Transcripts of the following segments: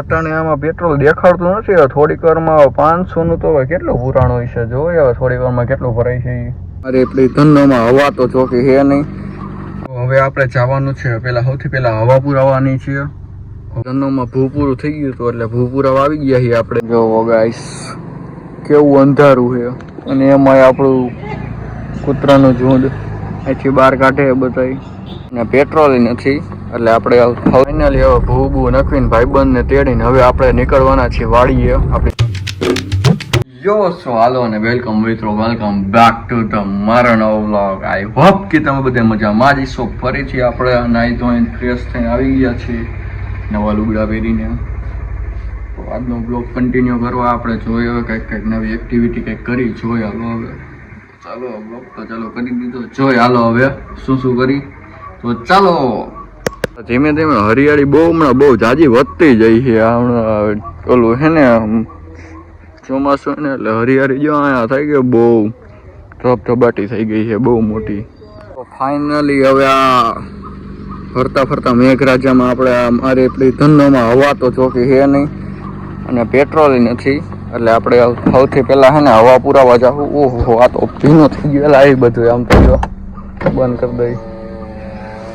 અટાણે આમાં પેટ્રોલ દેખાડતું નથી. હવે થોડીક વારમાં પાંચસોનું તો હવે કેટલું પુરાણ હોય છે જોઈએ હવે થોડીક વારમાં કેટલું ભરાય છે અરે એટલી ધંધોમાં હવા તો ચોકી હે નહીં. હવે આપણે જવાનું છે. પેલા સૌથી પેલા હવા પુરાવાની છે. ધંધોમાં ભૂ પૂરું થઈ ગયું હતું એટલે ભૂ પુરાવા આવી ગયા છીએ આપણે. જો ગાઈસ કેવું અંધારું છે. અને એમાંય આપણું કૂતરાનું ઝુંડ અહીંથી બહાર કાઢે બધાય. ને પેટ્રોલ નથી, એટલે આપણે ફાઇનલી હવે ભૂ ભૂ નખવીને ભાઈબંધને તેડીને હવે આપણે નીકળવાના છીએ વાડીએ. આપણી યો સો હાલો અને વેલકમ મિત્રો વેલકમ બેક ટુ ધ મારા નવો વ્લોગ આઈ હોપ કે તમે બધા મજામાં જ છો ફરીથી આપણે નાઈ ધોઈને ફ્રેશ થઈને આવી ગયા છીએ. નવા લુગડા પહેરીને. તો આજનો બ્લોગ કન્ટિન્યુ કરવા આપણે જોઈએ, હવે કંઈક કંઈક નવી એક્ટિવિટી કંઈક કરી જોઈએ. હવે. ચાલો બ્લોગ તો ચાલો કરી દીધો. જોઈએ હાલો હવે શું શું કરી. તો ચાલો. ધીમે ધીમે હરિયાળી બહુ હમણાં બહુ જાજી વધતી જાય છે. હમણાં ઓલું હે ને ચોમાસું ને એટલે હરિયાળી જો અહીંયા થઈ ગયો બહુ ધબધબાટી થઈ ગઈ છે, બહુ મોટી. તો ફાઇનલી હવે આ ફરતા ફરતા મેઘરાજામાં આપણે મારી એટલી ધંધોમાં હવા તો ચોકી છે નહીં. અને પેટ્રોલ નથી. એટલે આપણે સૌથી પહેલાં છે ને હવા પુરાવા જાવું ઓહો, આ તો ભીનો થઈ ગયો. એ બધું આમ તો બંધ કરી દઈ.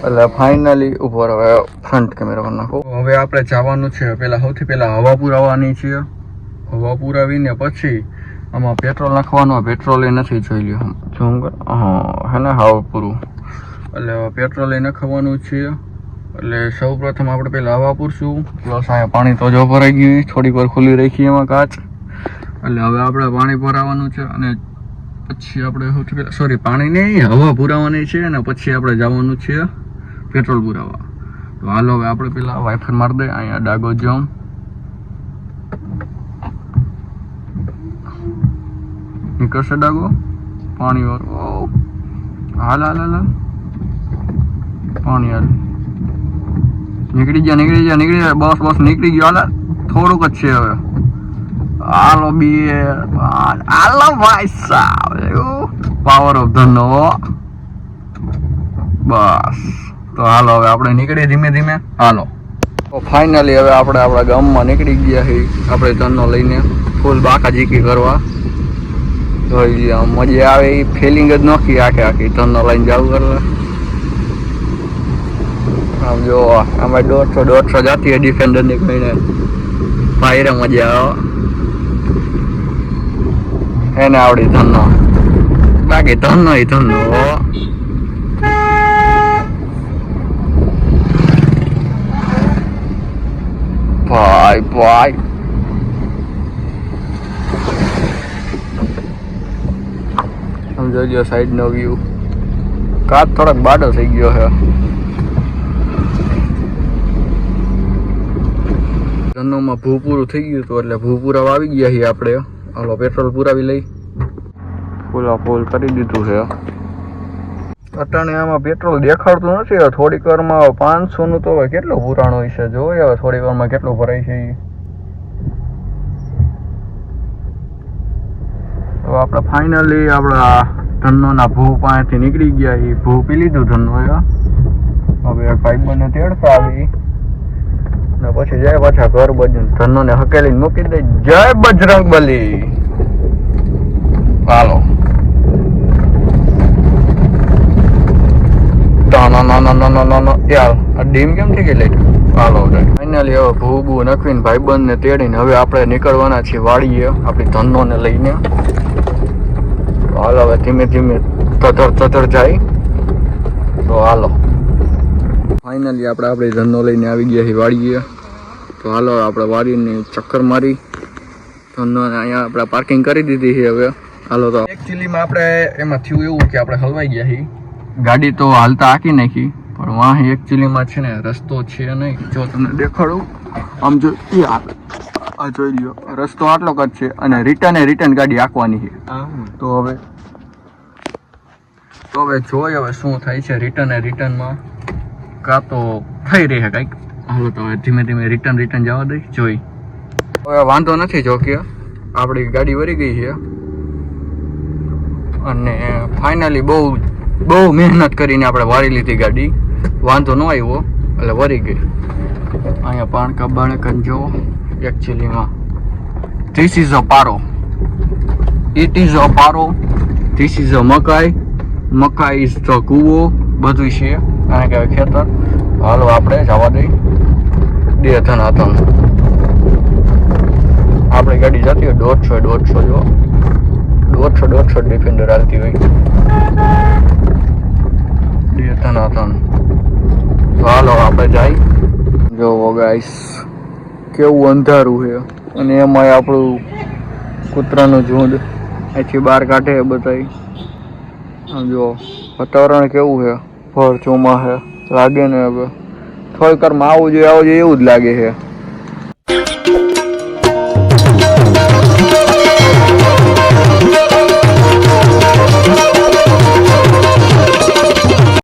એટલે ફાઇનલી ઉપર હવે ફ્રન્ટ કેમેરા પર નાખો. હવે આપણે જવાનું છે. પહેલાં સૌથી પહેલાં હવા પુરાવાની છે. હવા પુરાવીને પછી આમાં પેટ્રોલ નાખવાનું. પેટ્રોલ એ નથી જોઈ લ્યો આમ. જો હું હા ને હવા પૂરું. એટલે પેટ્રોલ એ નાખવાનું છે. એટલે સૌ પ્રથમ આપણે પહેલાં હવા પૂરશું. પ્લસ અહીંયા પાણી તો જો ભરાઈ ગયું થોડીક વાર ખુલ્લી રાખી એમાં કાચ. એટલે હવે આપણે પાણી ભરાવાનું છે અને પછી આપણે સૌથી પહેલા સોરી પાણી નહીં, હવા પુરાવાની છે અને પછી આપણે જવાનું છે પેટ્રોલ પુરાવા. તો હાલો હવે આપણે પેલા વાઇફર મારી દે, અહીંયા ડાગો જમ. નીકળશે ડાગો? પાણી વાળો. હાલ હાલ હાલ. પાણી હાલ. નીકળી ગયા નીકળી ગયા નીકળી ગયા. બસ બસ, નીકળી ગયો. હાલ. થોડુંક જ છે હવે. હાલો બી હાલો ભાઈ સાહેબ પાવર ઓફ ધનો બસ. તો હાલો, હવે આપણે નીકળીએ ધીમે ધીમે. હાલો. તો ફાઇનલી હવે આપણે આપણા ગામમાં નીકળી ગયા છીએ આપણે ધનનો લઈને ફૂલ બાકાજીકી કરવા. જોઈ મજા આવે એ ફિલિંગ જ નોખી આખે આખી ધનનો લઈને જવું કરવા આમ જો અમે દોઢસો દોઢસો જાતી હોય ડિફેન્ડરની ભાઈ ફાયરે મજા આવે. એને આવડી ધનનો. બાકી ધનનો ધંધો ધનનો ભાઈ. ભાઈ સમજો લ્યો સાઈડ નો વ્યૂ કાચ થોડોક બાડો થઈ ગયો છે. ધનોમાં ભૂપૂરું થઈ ગયું હતું એટલે ભૂપુરા આવી ગયા છીએ આપણે. હાલો પેટ્રોલ પુરાવી લઈ ફૂલા ફૂલ કરી દીધું છે અટાણે આમાં પેટ્રોલ દેખાડતું નથી. હવે થોડીક વારમાં પાંચસો નું તો હવે કેટલું પુરાણું હશે? જોઈએ હવે થોડીક વારમાં કેટલું ભરાય છે એ તો આપણે ફાઇનલી આપણા ધનોના ભૂ પાસેથી નીકળી ગયા. એ ભૂ પી લીધું ધનનો હવે એક ભાઈ બંને તેડતા આવી. ને પછી જાય પાછા ઘર બાજુ ધનો ને હકેલીને મૂકી દે. જય બજરંગ બલી. હાલો. ડીમ કેમ થઈ ગઈ લાઈટ? હાલો ફાઇનલી હવે ભૂ ભૂ નખવીને ભાઈબંધ તેડીને હવે આપણે નીકળવાના છીએ વાડીએ, આપણી ને લઈને. હાલો, હવે ધીમે ધીમે તતર તતર જાય. તો હાલો. ફાઇનલી આપણે આપણી ધંધો લઈને આવી ગયા છીએ વાડીએ. તો હાલો આપણે વાડીને ચક્કર મારી. ધંધો અહીંયા આપણે પાર્કિંગ કરી દીધી છે હવે. હાલો તો એકચ્યુઅલીમાં આપણે એમાં થયું એવું કે આપણે હલવાઈ ગયા છીએ. ગાડી તો હાલતા આંકી નાખી પણ વાહ એકચ્યુઅલીમાં છે ને રસ્તો છે નહીં. જો તમને દેખાડું આમ જો એ આ જોઈ લ્યો રસ્તો આટલો જ છે અને રિટર્ન એ રિટર્ન ગાડી આંકવાની છે. તો હવે તો હવે જોઈએ હવે શું થાય છે રિટર્ન એ રિટર્નમાં કાં તો થઈ રહી છે કંઈક. હાલો તો હવે ધીમે ધીમે રિટર્ન રિટર્ન જવા દઈ જોઈ. હવે વાંધો નથી જો કે આપણી ગાડી વળી ગઈ છે. અને ફાઇનલી બહુ બહુ મહેનત કરીને આપણે વારી લીધી ગાડી. વાંધો ન આવ્યો, એટલે વળી ગઈ. અહીંયા પાણકા, બાણકા જો એકચ્યુઅલીમાં ધીસ ઇઝ અ પારો. ઇટ ઇઝ અ પારો. ધીસ ઇઝ અ મકાઈ. મકાઈ ઇઝ ધ કૂવો. બધું છે. આને કહેવાય ખેતર, હાલો આપણે જવા દઈ. બે હતન હતા. આપણી ગાડી જતી હોય દોઢસો દોઢસો જો. દોઢસો દોઢસો ડિફેન્ડર હાલતી હોય. હતા. તો હાલો આપણે જાય. જો ગાઈસ કેવું અંધારું છે. અને એમાંય આપણું કૂતરાનું ઝુંડ અહીંથી બહાર કાઢે બધાય. જો, વાતાવરણ કેવું છે? ભર ચોમાસે લાગે ને હવે. થોડીક વારમાં આવું જોઈએ આવું જોઈએ એવું જ લાગે છે.